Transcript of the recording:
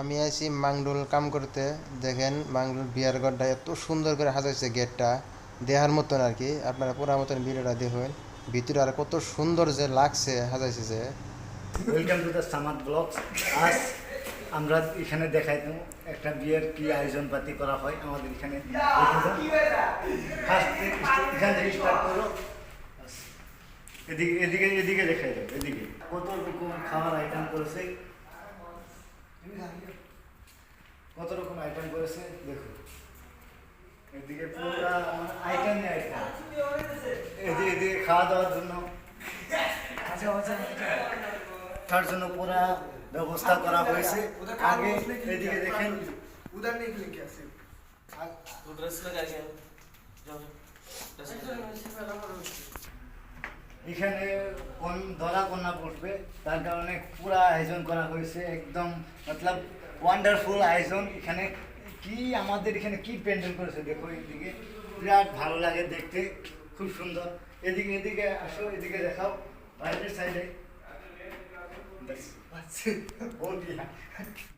আমি আইছি মাংডুল কাম করতে। দেখেন মাংডুল বিয়ার ঘরটা এত সুন্দর করে সাজাইছে গেটটা। দেহার মতন আর কি। আপনারা পুরা মতন ভিডিওটা দেখুন ভিতরে আর কত সুন্দর যে লাগছে, সাজাইছে যে। Welcome to the Samad blogs আজ আমরা এখানে দেখাই একটা বিয়ের কি আয়োজন পাতি করা হয় আমাদের এখানে। এখান থেকে স্টার্ট করো। এদিকে এদিকে এদিকে দেখাই দেবো, এদিকে। কত রকম খাবার আইটেম করেছে। কত রকম আইটেম করেছে দেখো। এদিকে পুরো আইটেম নিয়ে আইটেম এদিকে এদিকে খাওয়া দাওয়ার জন্য। আচ্ছা, আচ্ছা। তার জন্য পুরা ব্যবস্থা করা হয়েছে। আগে এদিকে দেখেন। উদাহরণ আছে এখানে কোন ধরা কন্যা পড়বে তার কারণে পুরা আয়োজন করা হয়েছে, একদম মতলব ওয়ান্ডারফুল আয়োজন। এখানে কি আমাদের এখানে কি প্যান্ডেল করেছে দেখো এদিকে বিরাট ভালো লাগে দেখতে, খুব সুন্দর। এদিকে এদিকে আসো, এদিকে দেখাও, বাইরের সাইডে